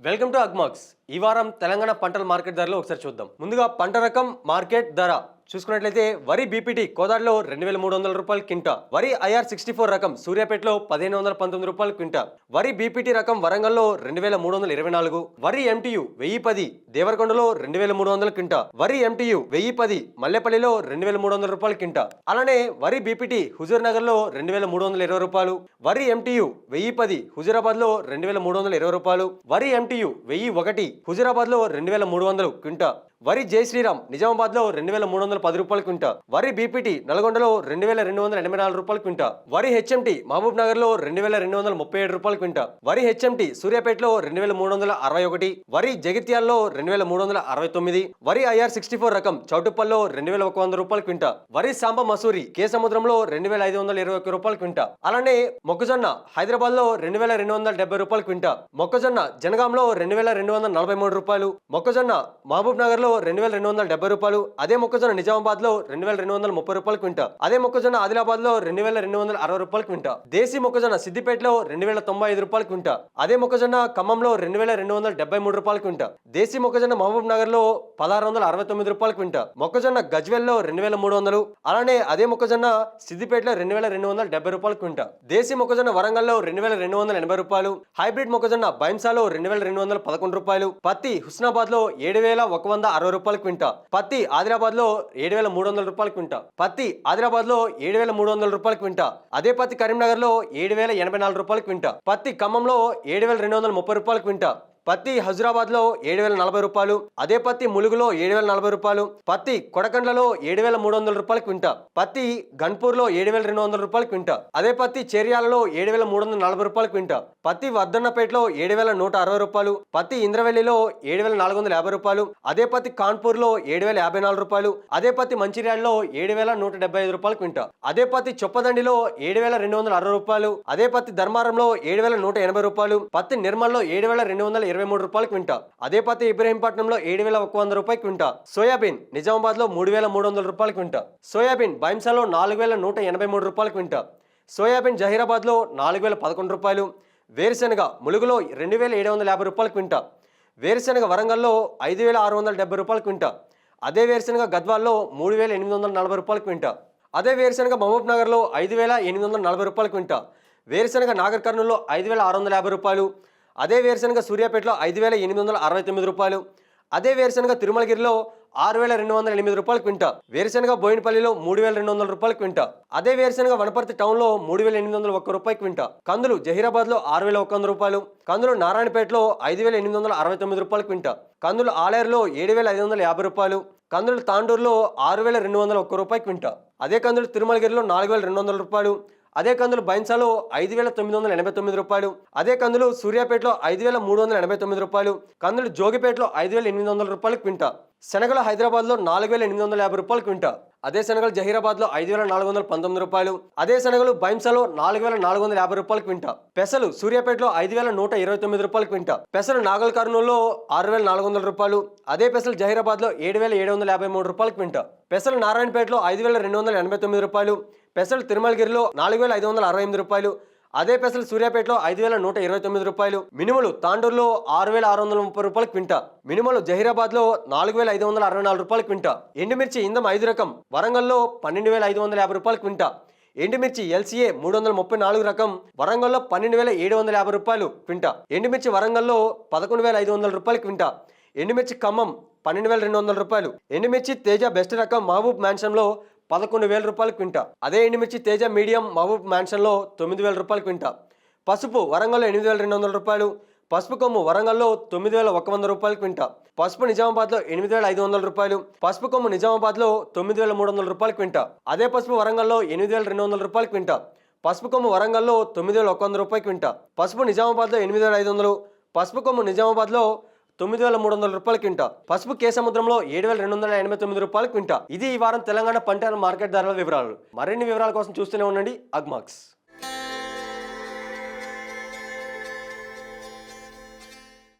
Welcome to Agmax. ఈ వారం తెలంగాణ పంటల మార్కెట్ ధరలు ఒకసారి చూద్దాం. ముందుగా పంట రకం మార్కెట్ ధర. చూసుకున్నట్లయితే వరి బీపీటీ కోదాడలో రెండు వేల మూడు వందల రూపాయలు క్వింటా వరి ఐఆర్ సిక్స్టీ ఫోర్ రకం సూర్యాపేటలో పదిహేను వందల పంతొమ్మిది రూపాయలు క్వింటా వరి బీపీటీ రకం వరంగల్లో రెండు వేల మూడు వందల ఇరవై నాలుగు వరి ఎంటీయు వెయ్యి పది దేవరకొండలో రెండు వేల మూడు వందల క్వింటా వరి ఎంటీయు వెయ్యి పది మల్లెపల్లిలో రెండు వేల మూడు వందల రూపాయలు క్వింటా. అలానే వరి బీపీటీ హుజూర్ నగర్లో రెండు వేల మూడు వందల ఇరవై రూపాయలు వరి ఎంటీయు వెయ్యి పది హుజూరాబాద్లో రెండు వేల మూడు వందల ఇరవై రూపాయలు వరి ఎంటీయు వెయ్యి ఒకటి హుజూరాబాద్లో రెండు వేల మూడు వందలు క్వింటా. వరి జై శ్రీరామ్ నిజామాబాద్లో రెండు వేల మూడు వందల పది రూపాయలు క్వింటా. వరి బీపీటీ నల్గొండలో రెండు వేల రెండు వందల ఎనభై నాలుగు రూపాయలు క్వింటా. వరి హెచ్ఎంటి మహబూబ్ నగర్లో రెండు వేల రెండు వందల ముప్పై ఏడు రూపాయల క్వింటా. వరి హెచ్ఎంటీ సూర్యాపేటలో రెండు వేల మూడు వందల అరవై ఒకటి. వరి జగిత్యాల్లో రెండు వేల మూడు వందల అరవై తొమ్మిది. వరి ఐఆర్ సిక్స్టీ ఫోర్ రకం చౌటుప్పల్లో రెండు వేల ఒక వంద రూపాయలు క్వింటా. వరి సాంబ మసూరి కే సముద్రంలో రెండు వేల ఐదు వందల ఇరవై ఒక రూపాయలు క్వింటా. అలానే మొక్కజొన్న హైదరాబాద్లో రెండు వేల రెండు వందల డెబ్బై రూపాయల క్వింటా. మొక్కజొన్న జనగాంలో రెండు వేల రెండు వందల నలభై మూడు రూపాయలు. మొక్కజొన్న మహబూబ్ నగర్లో లో రెండు వేల రెండు వందల డెబ్బై రూపాయలు అదే మొక్కజొన్న నిజామాబాద్లో రెండు వేల రెండు వందల ముప్పై రూపాయలు క్వింటా అదే మొక్కజొన్న ఆదిలాబాద్లో రెండు వేల రెండు వందల అరవై రూపాయలు క్వింటా దేశీ మొక్కజొన్న సిద్దిపేటలో రెండు వేల తొంభై ఐదు రూపాయలు క్వింటా అదే మొక్కజొన్న ఖమ్మంలో రెండు వేల రెండు వందల డెబ్బై మూడు రూపాయలు క్వింటా దేశీ మొక్కజొన్న మహబూబ్ నగర్లో పదహారు వందల అరవై తొమ్మిది రూపాయలు క్వింటా మొక్కజొన్న గజ్వెల్లో రెండు వేల మూడు వందలు అలానే అదే మొక్కజొన్న సిద్దిపేటలో రెండు వేల రెండు వందల డెబ్బై రూపాయలు క్వింటా దేశీ మొక్కజొన్న వరంగల్లో రెండు వేల రెండు వందల ఎనభై రూపాయలు హైబ్రిడ్ మొక్కజొన్న బైంసాలో రెండు వేల రెండు వందల పదకొండు రూపాయలు పత్తి హుస్నాబాద్లో ఏడు వేల ఒక వంద అరవై రూపాయలు క్వింటా. పత్తి ఆదిలాబాద్లో ఏడు వేల మూడు వందల రూపాయలు క్వింటా. పత్తి ఆదిలాబాద్లో ఏడు వేల మూడు వందల రూపాయలు క్వింటా. అదే పత్తి కరీంనగర్లో ఏడు వేల ఎనభై నాలుగు రూపాయలు క్వింటా. పత్తి ఖమ్మంలో ఏడు వేల రెండు వందల ముప్పై రూపాయలు క్వింటా. పత్తి హజురాబాద్లో ఏడు వేల నలభై రూపాయలు అదే పత్తి ములుగులో ఏడు వేల నలభై రూపాయలు పత్తి కొడకండ్లలో ఏడు వేల మూడు వందల రూపాయలు క్వింటా పత్తి గన్పూర్లో ఏడు వేల రెండు వందల రూపాయలు క్వింటా అదే పత్తి చేర్యాలలో ఏడు వేల మూడు వందల నలభై రూపాయలు క్వింటా పత్తి వర్ధన్నపేటలో ఏడు వేల నూట అరవై రూపాయలు పత్తి ఇంద్రవెల్లిలో ఏడు వేల నాలుగు వందల యాభై రూపాయలు అదే పత్తి కాన్పూర్లో ఏడు వేల యాభై నాలుగు రూపాయలు అదే పత్తి మంచిర్యాలలో ఏడు వేల నూట డెబ్బై ఐదు రూపాయలు క్వింటా అదే పత్తి చొప్పదండిలో ఏడు వేల రెండు వందల అరవై రూపాయలు అదే పత్తి ధర్మారంలో ఏడు వేల నూట ఎనభై రూపాయలు పత్తి నిర్మల్లో ఏడు వేల రెండు వందల ఇరవై ఇరవై మూడు రూపాయలు క్వింటా అదే పత్తి ఇబ్రహీంపట్నంలో ఏడు వేల ఒక వంద రూపాయలు క్వింటా సోయాబీన్ నిజామాబాద్లో మూడు వేల మూడు వందల రూపాయలు క్వింటా సోయాబీన్ బైంసాలో నాలుగు వేల నూట ఎనభై మూడు రూపాయలు క్వింటా సోయాబీన్ జహీరాబాద్లో నాలుగు వేల పదకొండు రూపాయలు. వేరుశెనగ ములుగులో రెండు వేల ఏడు వందల యాభై రూపాయలు క్వింటా వేరుశెనగ వరంగల్లో ఐదు వేల ఆరు వందల డెబ్బై రూపాయలు క్వింటా అదే వేరుశెనగ గద్వాల్లో మూడు వేల ఎనిమిది వందల నలభై రూపాయలు క్వింటా అదే వేరుశెనగ మహబూబ్ నగర్లో ఐదు వేల ఎనిమిది వందల నలభై రూపాయలు క్వింటా వేరుశెనగ నాగర్ కర్నూల్లో ఐదు వేల ఆరు వందల యాభై రూపాయలు. అదే వేరుశెనగ సూర్యాపేటలో ఐదు వేల ఎనిమిది వందల అరవై తొమ్మిది రూపాయలు. అదే వేరుశనగ తిరుమలగిరిలో ఆరు వేల రెండు వందల ఎనిమిది రూపాయలు క్వింటా. వేరుశనగ బోయినపల్లిలో మూడు వేల రెండు వందల రూపాయలు క్వింటా. అదే వేరుశనగ వనపర్తి టౌన్లో మూడు వేల ఎనిమిది వందల ఒక్క రూపాయి క్వింటా. కందులు జహీరాబాద్లో ఆరు వేల ఒక్క వంద రూపాయలు. కందులు నారాయణపేటలో ఐదు వేల ఎనిమిది వందల అరవై తొమ్మిది రూపాయలు క్వింటా. కందులు ఆలేరులో ఏడు వేల ఐదు వందల యాభై రూపాయలు. కందులు తాండూరులో ఆరు వేల రెండు వందల ఒక్క రూపాయి క్వింటా. అదే కందులు తిరుమలగిరిలో నాలుగు వేల రెండు వందల రూపాయలు. అదే కందులు బైన్సాలో ఐదు వేల తొమ్మిది వందల ఎనభై తొమ్మిది రూపాయలు. అదే కందులు సూర్యాపేటలో ఐదు వేల మూడు వందల ఎనభై తొమ్మిది రూపాయలు. కందులు జోగిపేటలో ఐదు వేల ఎనిమిది వందల రూపాయలు క్వింటా శనగలు హైదరాబాద్లో నాలుగు వేల ఎనిమిది వందల యాభై రూపాయలు క్వింటా. అదే శనగలు జహీరాబాద్లో ఐదు వేల నాలుగు వందల పంతొమ్మిది రూపాయలు. అదే శనగలు బైంసాలో నాలుగు వేల నాలుగు వందల యాభై రూపాయలు క్వింటా. పెసలు సూర్యాపేటలో ఐదు వేల నూట ఇరవై తొమ్మిది రూపాయలు క్వింటా. పెసలు నాగల్ కర్నూలులో ఆరు వేల నాలుగు వందల రూపాయలు. అదే పెసలు జహీరాబాద్లో ఏడు వేల ఏడు వందల యాభై మూడు రూపాయలు క్వింటా. పెసలు నారాయణపేటలో ఐదు వేల రెండు వందల ఎనభై తొమ్మిది రూపాయలు. పెసలు తిరుమలగిరిలో నాలుగు వేల ఐదు వందల అరవై ఎనిమిది రూపాయలు. అదే పెసలు సూర్యాపేటలో ఐదు వేల నూట ఇరవై తొమ్మిది రూపాయలు మినుములు తాండూరులో ఆరు వేల ఆరు వందల ముప్పై రూపాయల క్వింటా మినుములు జహీరాబాద్లో నాలుగు వేల ఐదు వందల అరవై నాలుగు రూపాయల క్వింటా ఎండుమిర్చి ఇందం ఐదు రకం వరంగల్లో పన్నెండు వేల ఐదు వందల యాభై రూపాయల క్వింటా ఎండుమిర్చి ఎల్సీఏ మూడు వందల ముప్పై నాలుగు రకం వరంగల్లో పన్నెండు వేల ఏడు వందల యాభై రూపాయలు క్వింటా ఎండుమిర్చి వరంగల్లో పదకొండు వేల ఐదు వందల రూపాయల క్వింటా ఎండుమిర్చి ఖమ్మం పన్నెండు వేల రెండు వందల రూపాయలు ఎండుమిర్చి తేజ బెస్ట్ రకం మహబూబ్ మ్యాన్షన్లో పదకొండు వేల రూపాయలు క్వింటా. అదే ఎండుమిర్చి తేజ మీడియం మహబూబ్ మ్యాన్షన్లో తొమ్మిది వేల రూపాయలు క్వింటా. పసుపు వరంగల్లో ఎనిమిది వేల రెండు వందల రూపాయలు పసుపు కొమ్ము వరంగల్లో తొమ్మిది వేల ఒక వంద రూపాయలు క్వింటా. పసుపు నిజామాబాద్లో ఎనిమిది వేల ఐదు వందల రూపాయలు పసుపు కొమ్ము నిజామాబాద్లో తొమ్మిది వేల మూడు వందల రూపాయలు క్వింటా. అదే పసుపు వరంగల్లో ఎనిమిది వేల రెండు వందల రూపాయలు క్వింటా. పసుపు కొమ్ము వరంగల్లో తొమ్మిది వేల ఒక వంద రూపాయలు క్వింటా. పసుపు నిజామాబాద్లో ఎనిమిది వేల ఐదు వందలు పసుపు కొమ్ము నిజామాబాద్లో తొమ్మిది వేల మూడు వందల రూపాయల క్వింటా. పసుపు కే సముద్రంలో ఏడు వేల రెండు వందల ఎనభై తొమ్మిది రూపాయలు క్వింటా. ఇది ఈ వారం తెలంగాణ పంటల మార్కెట్ ధరల వివరాలు. మరిన్ని వివరాల కోసం చూస్తూనే ఉండండి. అగ్మాక్స్.